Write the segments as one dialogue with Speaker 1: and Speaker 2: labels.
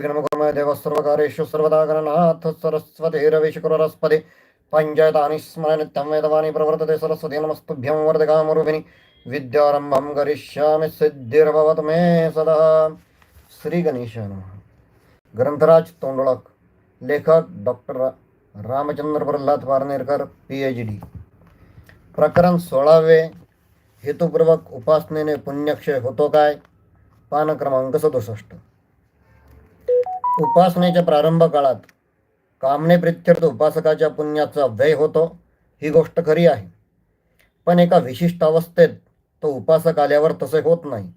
Speaker 1: विघ्नमुखमय देव सर्वकारेषु सर्वदा गणनाथ सरस्वती रविशुकुरस्पदे पञ्चायतानि नित्यं वेदवाणी प्रवर्तते सरस्वती नमस्तुभ्यं वरदकामरूपिणि विद्यारम्भं करिष्यामि सिद्धिर्भवतु मे सदा। श्रीगणेशान ग्रंथराज तोंडोळक लेखक doctor Ramchandra Pralhad Parnerkar P H D प्रकरण सोळावे हेतुपूर्वक उपासनेने पुण्यक्षय होतो काय? पान क्रमांक सदुसष्ट। उपासनेच्या प्रारंभ काळात कामने प्रित्यर्थ उपासकाच्या पुण्याचा व्यय होतो ही गोष्ट खरी आहे. पण एका विशिष्ट अवस्थेत तो उपासक आल्यावर तसे होत नाही.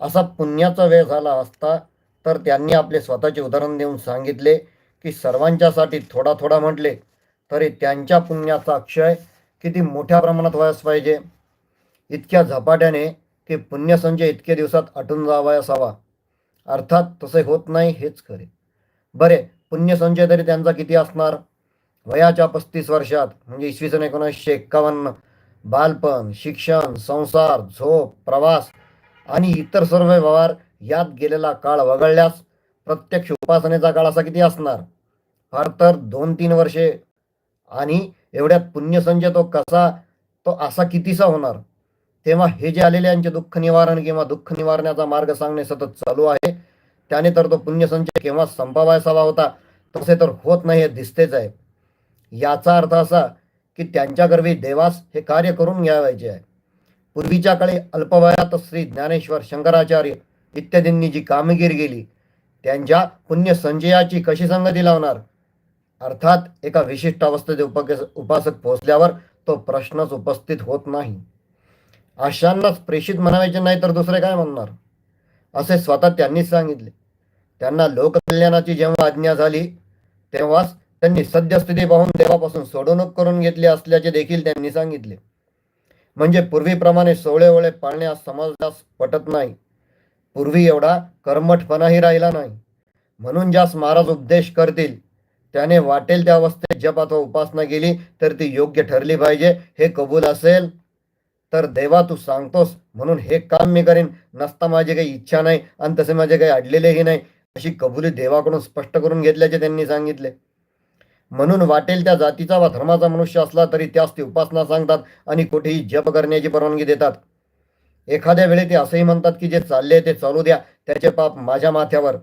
Speaker 1: असा पुण्याचा व्यय झाला असता तर त्यांनी आपले स्वतःचे उदाहरण देऊन सांगितले की सर्वांच्यासाठी थोडा थोडा म्हटले तरी त्यांच्या पुण्याचा अक्षय किती मोठ्या प्रमाणात व्हायच पाहिजे. इतक्या झपाट्याने की पुण्यसंचय इतके दिवसात आटून जावायस हवा अर्थात तसे होत नाही हेच खरे बरे पुण्यसंचय तरी त्यांचा किती असणार? वयाच्या पस्तीस वर्षात म्हणजे इसवी सन एकोणीसशे एक्कावन्न बालपण शिक्षण संसार झोप प्रवास आणि इतर सर्व व्यवहार यात गेलेला काळ वगळल्यास प्रत्यक्ष उपासनेचा काळ असा किती असणार? फार तर दोन तीन वर्षे. आणि एवढ्यात पुण्यसंचय तो कसा तो असा कितीसा होणार? तेव्हा हे जे आलेले यांचे दुःख निवारण किंवा दुःख निवारण्याचा मार्ग सांगणे सतत चालू आहे. त्याने तर तो पुण्यसंचय केव्हा संपावायचा हवा होता तसे तर होत नाही हे दिसतेच आहे. याचा अर्थ असा की त्यांच्या गर्वी देवास हे कार्य करून घ्यावायचे आहे. पूर्वीच्या काळी अल्पवयात श्री ज्ञानेश्वर शंकराचार्य इत्यादींनी जी कामगिरी केली त्यांच्या पुण्यसंचयाची कशी संगती लावणार? अर्थात एका विशिष्ट अवस्थेत उपक उपासक पोहोचल्यावर तो प्रश्नच उपस्थित होत नाही. अशांनाच प्रेषित म्हणायचे नाही तर दुसरे काय म्हणणार? असे स्वतः त्यांनीच सांगितले. त्यांना लोककल्याणाची जेव्हा आज्ञा झाली तेव्हाच त्यांनी सद्यस्थिती पाहून देवापासून सोडवणूक करून घेतली असल्याचे देखील त्यांनी सांगितले. म्हणजे पूर्वीप्रमाणे सोळे ओळे पाळण्यास समजण्यास पटत नाही. पूर्वी एवढा कर्मठपणाही राहिला नाही. म्हणून ज्यास महाराज उपदेश करतील त्याने वाटेल त्या अवस्थेत जप अथवा उपासना केली तर ती योग्य ठरली पाहिजे हे कबूल असेल? तर देवा तू सांगतोस म्हणून हे काम मी करेन. नसता माझी काही इच्छा नाही आणि तसे माझे काही अडलेलेही नाही. अशी कबुली देवाकडून स्पष्ट करून घेतल्याचे त्यांनी सांगितले. म्हणून वाटेल त्या जातीचा वा धर्माचा मनुष्य असला तरी त्यास ती उपासना सांगतात आणि कुठेही जप करण्याची परवानगी देतात. एखाद्या वेळी ते असंही म्हणतात की जे चालले ते चालू द्या त्याचे पाप माझ्या माथ्यावर.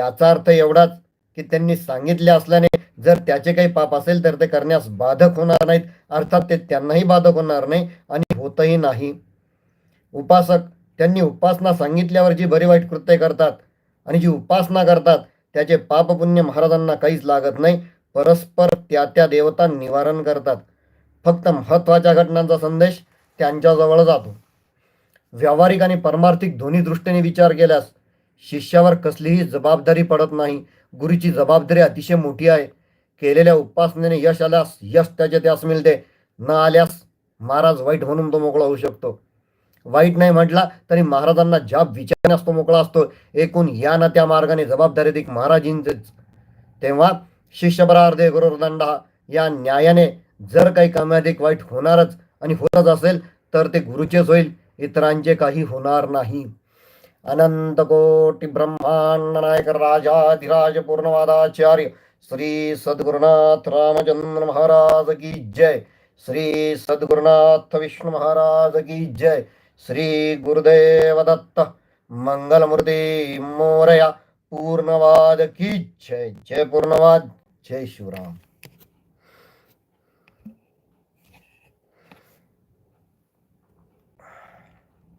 Speaker 1: याचा अर्थ एवढाच की त्यांनी सांगितले असल्याने जर त्याचे काही पाप असेल तर ते करण्यास बाधक होणार नाहीत. अर्थात ते त्यांनाही बाधक होणार नाही आणि होतही नाही. उपासक त्यांनी उपासना सांगितल्यावर जी बरी वाईट कृत्य करतात आणि जी उपासना करतात त्याचे पापपुण्य महाराजांना काहीच लागत नाही. परस्पर त्या त्या देवता निवारण करतात. फक्त महत्त्वाच्या घटनांचा संदेश त्यांच्याजवळ जातो. व्यावहारिक आणि परमार्थिक दोन्ही दृष्टीने विचार केल्यास शिष्यावर कसलीही जबाबदारी पडत नाही. गुरुची जबाबदारी अतिशय मोठी आहे. केलेल्या उपासनेने यश आल्यास यश त्याचे त्यास मिळते. न आल्यास महाराज वाईट म्हणून तो मोकळा होऊ शकतो. वाईट नाही म्हटला तरी महाराजांना ज्या विचारण्यास तो मोकळा असतो एकूण या ना त्या मार्गाने जबाबदारी देख महाराजींचेच. तेव्हा शिष्यपरार्धे गुरुदंड या न्यायाने जर काही कमी अधिक वाईट होणारच आणि होतच असेल तर ते गुरुचेच होईल. इतरांचे काही होणार नाही. अनंत कोटी ब्रह्मांड नायक राजाधिराज पूर्णवादाचार्य श्री सद्गुरुनाथ रामचंद्र महाराज की जय। श्री सद्गुरुनाथ विष्णू महाराज की जय। श्री गुरुदेव दत्त मंगलमूर्ती मोरया पूर्णवाद की जय। जय पूर्णवाद। जय शिवराम।